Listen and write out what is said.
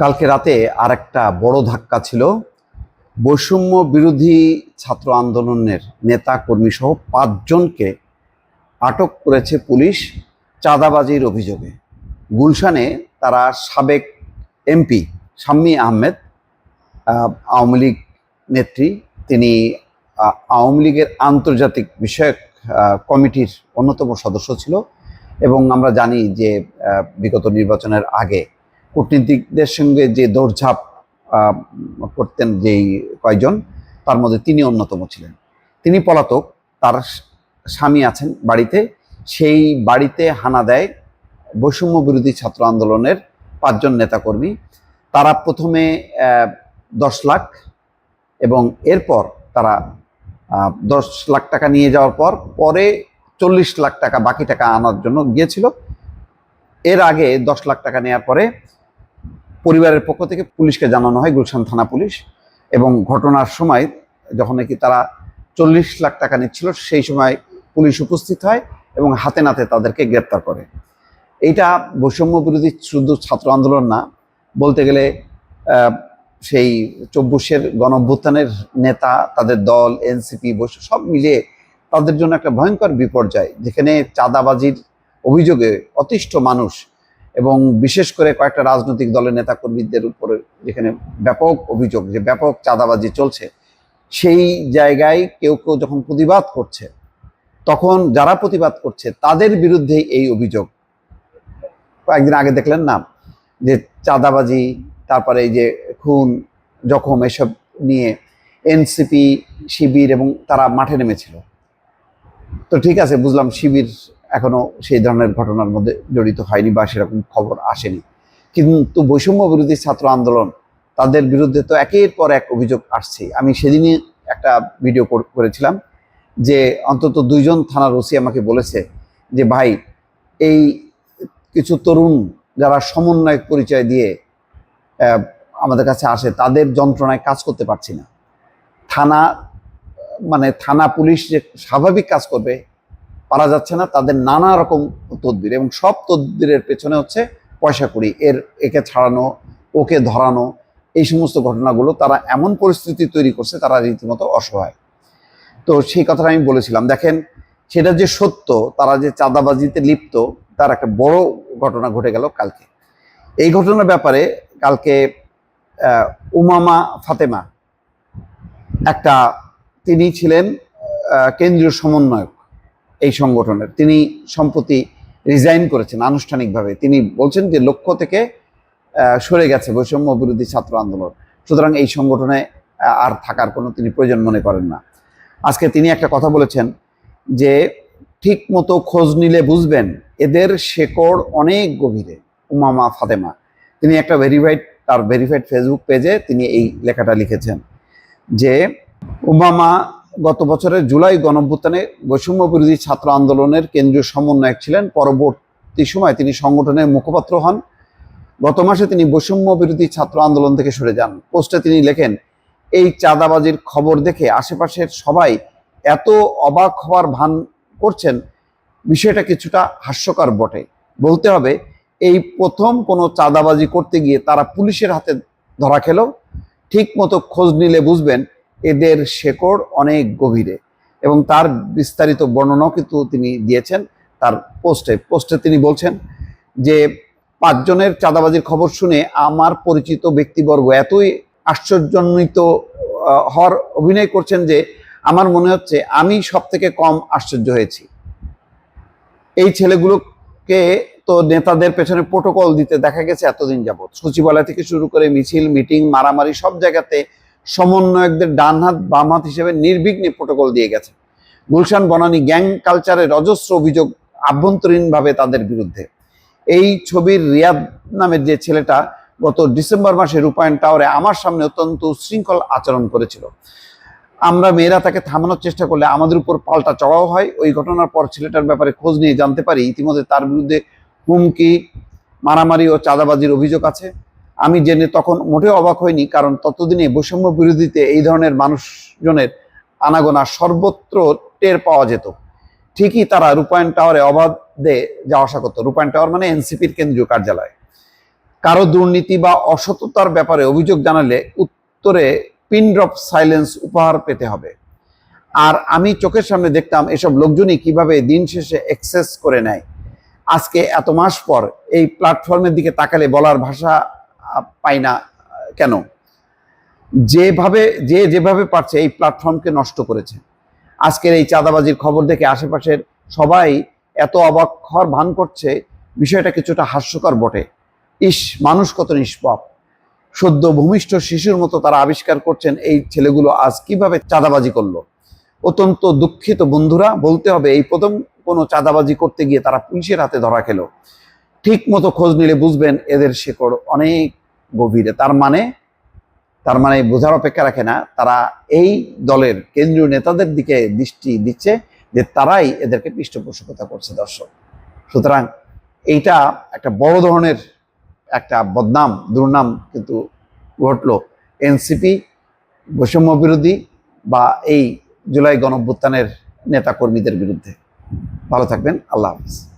কালকে রাতে আর একটা বড় ধাক্কা ছিল। বৈষম্য বিরোধী ছাত্র আন্দোলনের নেতা কর্মী সহ পাঁচজনকে আটক করেছে পুলিশ চাঁদাবাজির অভিযোগে। গুলশানে তারা সাবেক এমপি শাম্মী আহমেদ আওয়ামী লীগ নেত্রী, তিনি আওয়ামী লীগের আন্তর্জাতিক বিষয়ক কমিটির অন্যতম সদস্য ছিল এবং আমরা জানি যে বিগত নির্বাচনের আগে কূটনীতিকদের সঙ্গে যে দৌড়ঝাঁপ করতেন যেই কয়জন, তার মধ্যে তিনি অন্যতম ছিলেন। তিনি পলাতক, তার স্বামী আছেন বাড়িতে। সেই বাড়িতে হানা দেয় বৈষম্য বিরোধী ছাত্র আন্দোলনের পাঁচজন নেতাকর্মী। তারা প্রথমে দশ লাখ এবং এরপর তারা দশ লাখ টাকা নিয়ে যাওয়ার পর পরে চল্লিশ লাখ টাকা বাকি টাকা আনার জন্য গিয়েছিল। এর আগে দশ লাখ টাকা নেওয়ার পরে পরিবারের পক্ষ থেকে পুলিশকে জানানো হয়, গুলশান থানা পুলিশ। এবং ঘটনার সময় যখন নাকি তারা চল্লিশ লাখ টাকা নিচ্ছিল, সেই সময় পুলিশ উপস্থিত হয় এবং হাতে নাতে তাদেরকে গ্রেপ্তার করে। এইটা বৈষম্য বিরোধী শুধু ছাত্র আন্দোলন না, বলতে গেলে সেই চব্বিশের গণঅভ্যুত্থানের নেতা, তাদের দল, এনসিপি বৈশ্য সব মিলিয়ে তাদের জন্য একটা ভয়ঙ্কর বিপর্যয়। যেখানে চাঁদাবাজির অভিযোগে অতিষ্ঠ মানুষ এবং বিশেষ করে কয়েকটা রাজনৈতিক দলের নেতাকর্মীদের উপরে যেখানে ব্যাপক অভিযোগ, যে ব্যাপক চাঁদাবাজি চলছে, সেই জায়গায় কেউ কেউ যখন প্রতিবাদ করছে, তখন যারা প্রতিবাদ করছে, তাদের বিরুদ্ধে এই অভিযোগ। কয়েকদিন আগে দেখলেন না, যে চাঁদাবাজি, তারপরে এই যে খুন, জখম, এসব নিয়ে এনসিপি, শিবির এবং তারা মাঠে নেমেছিল। তো ঠিক আছে, বুঝলাম শিবির এখনও সেই ধরনের ঘটনার মধ্যে জড়িত হয়নি বা সেরকম খবর আসেনি। কিন্তু বৈষম্য বিরোধী ছাত্র আন্দোলন, তাদের বিরুদ্ধে তো একের পর এক অভিযোগ আসছে। আমি সেদিনই একটা ভিডিও করেছিলাম যে অন্তত দুইজন থানার ওসি আমাকে বলেছে যে, ভাই, এই কিছু তরুণ যারা সমন্বয়ক পরিচয় দিয়ে আমাদের কাছে আসে, তাদের যন্ত্রণায় কাজ করতে পারছি না। থানা মানে থানা পুলিশ যে স্বাভাবিক কাজ করবে পারা যাচ্ছে না, তাদের নানা রকম তদবির এবং সব তদবিরের পেছনে হচ্ছে পয়সা কুড়ি। এর, একে ছাড়ানো, ওকে ধরানো, এই সমস্ত ঘটনাগুলো তারা এমন পরিস্থিতি তৈরি করছে, তারা রীতিমতো অসহায়। তো সেই কথাটা আমি বলেছিলাম। দেখেন, সেটা যে সত্য, তারা যে চাঁদাবাজিতে লিপ্ত, তার একটা বড় ঘটনা ঘটে গেল কালকে। এই ঘটনার ব্যাপারে কালকে উমামা ফাতেমা, একটা, তিনি ছিলেন কেন্দ্রীয় সমন্বয়ক। এই সংগঠনের। তিনি সম্প্রতি রিজাইন করেছেন আনুষ্ঠানিকভাবে। তিনি বলছেন যে লক্ষ্য থেকে সরে গেছে বৈষম্য বিরোধী ছাত্র আন্দোলন। সুতরাং এই সংগঠনে আর থাকার কোনো তিনি প্রয়োজন মনে করেন না। আজকে তিনি একটা কথা বলেছেন যে ঠিক মতো খোঁজ নিলে বুঝবেন এদের শেকড় অনেক গভীরে, উমামা ফাতেমা। তিনি একটা ভেরিফাইড তার ভেরিফাইড ফেসবুক পেজে তিনি এই লেখাটা লিখেছেন যে উমামা গত বছরের জুলাই গণঅভ্যুত্থানে বৈষম্য বিরোধী ছাত্র আন্দোলনের কেন্দ্রীয় সমন্বয়ক ছিলেন। পরবর্তী সময় তিনি সংগঠনের মুখপাত্র হন। গত মাসে তিনি বৈষম্য বিরোধী ছাত্র আন্দোলন থেকে সরে যান। পোস্টে তিনি লেখেন, এই চাঁদাবাজির খবর দেখে আশেপাশের সবাই এত অবাক হওয়ার ভান করছেন, বিষয়টা কিছুটা হাস্যকর বটে। বলতে হবে, এই প্রথম কোনো চাঁদাবাজি করতে গিয়ে তারা পুলিশের হাতে ধরা খেল। ঠিক মতো খোঁজ নিলে বুঝবেন এদের শেকড় অনেক গভীরে। এবং তার বিস্তারিত বর্ণনাও কিন্তু তিনি দিয়েছেন তার পোস্টে। পোস্টে তিনি বলছেন যে পাঁচজনের চাঁদাবাজির খবর শুনে আমার পরিচিত ব্যক্তিবর্গ এতই আশ্চর্যান্বিত আহ, হওয়ার অভিনয় করছেন যে আমার মনে হচ্ছে আমি সব থেকে কম আশ্চর্য হয়েছি। এই ছেলেগুলোকে তো নেতাদের পেছনে প্রোটোকল দিতে দেখা গেছে এতদিন যাবৎ। সচিবালয় থেকে শুরু করে মিছিল মিটিং মারামারি সব জায়গাতে সমন্বয়কদের ডান হাত, বাম হাত হিসেবে নির্বিঘ্নে প্রোটোকল দিয়ে গেছে। গুলশান বনানী গ্যাং কালচারের অজস্র অভিযোগ আভ্যন্তরীণভাবে তাদের বিরুদ্ধে। এই ছবির রিয়াদ নামের যে ছেলেটা গত ডিসেম্বর মাসে রূপায়ণ টাওয়ারে আমার সামনে অত্যন্ত উশৃঙ্খল আচরণ করেছিল। আমরা মেয়েরা তাকে থামানোর চেষ্টা করলে আমাদের উপর পাল্টা চড়াও হয়। ওই ঘটনার পর ছেলেটার ব্যাপারে খোঁজ নিয়ে জানতে পারি। ইতিমধ্যে তার বিরুদ্ধে হুমকি, মারামারি ও চাঁদাবাজির অভিযোগ আছে। আমি জেনে তখন মোটেও অবাক হইনি, কারণ ততদিনে বৈষম্য বিরোধীতে এই ধরনের মানুষজনের আনাগোনা সর্বত্র টের পাওয়া যেত। ঠিকই তারা রূপায়ণ টাওয়ারে অবাধে যাওয়া আসা করতো। রূপায়ণ টাওয়ার মানে এনসিপির কেন্দ্রীয় কার্যালয়। কারও দুর্নীতি বা অসততার ব্যাপারে অভিযোগ জানালে উত্তরে পিন ড্রপ সাইলেন্স উপহার পেতে হবে। আর আমি চোখের সামনে দেখতাম এসব লোকজনই কীভাবে দিন শেষে এক্সেস করে নেয়। আজকে এত মাস পর এই প্ল্যাটফর্মের দিকে তাকালে বলার ভাষা পাই না, কেন? যেভাবে, যে যেভাবে পারছে এই প্ল্যাটফর্মকে নষ্ট করেছে। আজকের এই চাঁদাবাজির খবর দেখে আশেপাশের সবাই এত অবাক হওয়ার ভান করছে, বিষয়টা কিছুটা হাস্যকর বটে। ইস, মানুষ কত নিষ্পাপ। সদ্য ভূমিষ্ঠ শিশুর মতো তারা আবিষ্কার করছেন এই ছেলেগুলো আজ কীভাবে চাঁদাবাজি করল। অত্যন্ত দুঃখিত বন্ধুরা, বলতে হবে এই প্রথম কোনো চাঁদাবাজি করতে গিয়ে তারা পুলিশের হাতে ধরা খেলো। ঠিক মতো খোঁজ নিলে বুঝবেন এদের শেকড় অনেক গভীরে। তার মানে তার মানে বোঝার অপেক্ষা রাখে না, তারা এই দলের কেন্দ্রীয় নেতাদের দিকে দৃষ্টি দিচ্ছে যে তারাই এদেরকে পৃষ্ঠপোষকতা করছে, দর্শক। সুতরাং এইটা একটা বড় ধরনের একটা বদনাম, দুর্নাম কিন্তু ঘটলো। এনসিপি বৈষম্য বিরোধী বা এই জুলাই গণভ্যুত্থানের নেতা কর্মীদের বিরুদ্ধে। ভালো থাকবেন, আল্লাহ হাফিজ।